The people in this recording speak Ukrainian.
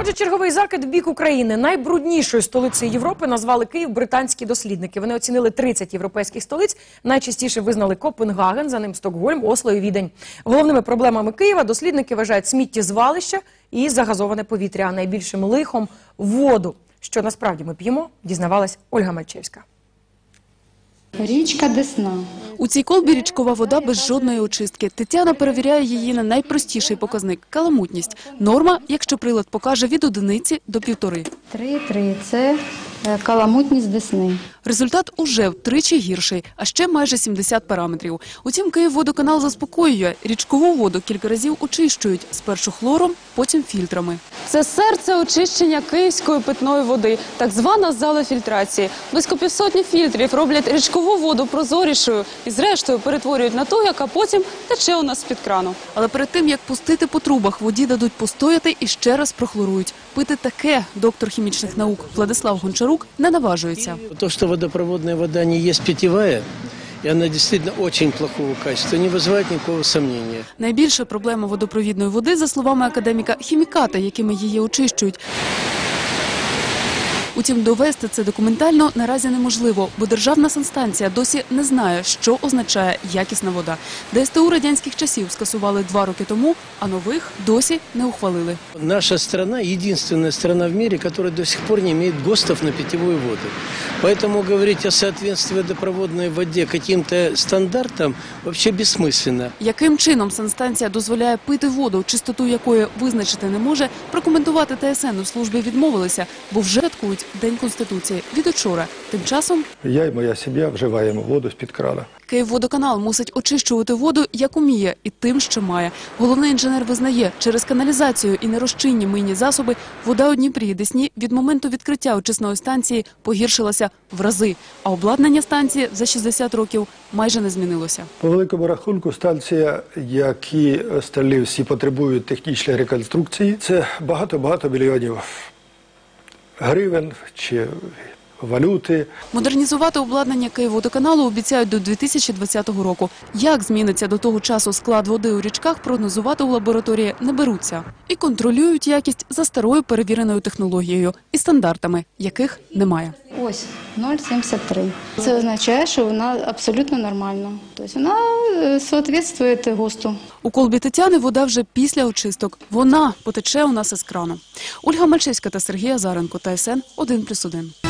Отже, черговий закид в бік України найбруднішою столицею Європи назвали Київ британські дослідники. Вони оцінили 30 європейських столиць. Найчастіше визнали Копенгаген, за ним Стокгольм, Осло і Відень. Головними проблемами Києва дослідники вважають сміттєзвалища і загазоване повітря, а найбільшим лихом воду. Що насправді ми п'ємо, дізнавалась Ольга Мальчевська. Річка Десна. У цій колбі річкова вода без жодної очистки. Тетяна перевіряє її на найпростіший показник – каламутність. Норма, якщо прилад покаже від одиниці до півтори. 3,3 – це е, каламутність Десни. Результат уже втричі гірший, а ще майже 70 параметрів. Утім, Київводоканал заспокоює. Річкову воду кілька разів очищують. Спершу хлором, потім фільтрами. Це серце очищення київської питної води, так звана зала фільтрації. Близько півсотні фільтрів роблять річкову воду прозорішою і зрештою перетворюють на ту, яка потім тече у нас з-під крану. Але перед тим, як пустити по трубах, воді дадуть постояти і ще раз прохлорують. Пити таке доктор хімічних наук Владислав Гончарук не наважується. То, что водопроводная вода не есть питьевая, і вона действительно очень плохого качества, не визиває нікого сомнения. Найбільша проблема водопровідної води, за словами академіка, хімікати, якими її очищують. Утім, довести це документально наразі неможливо, бо державна санстанція досі не знає, що означає якісна вода. ДСТУ радянських часів скасували два роки тому, а нових досі не ухвалили. Наша страна единственная страна в мире, которая до сих пор не имеет ГОСТов на питьевую воду. Поэтому говорить о соответствии водопроводной воде каким-то стандартам вообще бессмысленно. Яким чином санстанція дозволяє пити воду, чистоту якої визначити не може, прокоментувати ТСН у службі відмовилися, бо вже святкують День Конституції від учора. Тим часом Я і моя сім'я вживаємо воду з-під крана. Київводоканал мусить очищувати воду, як уміє, і тим, що має. Головний інженер визнає, через каналізацію і нерозчинні мийні засоби вода у Дніпрі і Десні від моменту відкриття очисної станції погіршилася в рази, а обладнання станції за 60 років майже не змінилося. По великому рахунку, станція, які остальні всі потребують технічної реконструкції, це багато-багато мільйонів гривень чи валюти. Модернізувати обладнання Києводоканалу обіцяють до 2020 року. Як зміниться до того часу склад води у річках, прогнозувати у лабораторії не беруться. І контролюють якість за старою перевіреною технологією і стандартами, яких немає. Ось 0,73. Це означає, що вона абсолютно нормальна. Тобто вона відповідає соответствує ГОСТу. У колбі Тетяни вода вже після очисток. Вона потече у нас із крану. Ольга Мальчевська та Сергій Азаренко, ТСН 1+,1.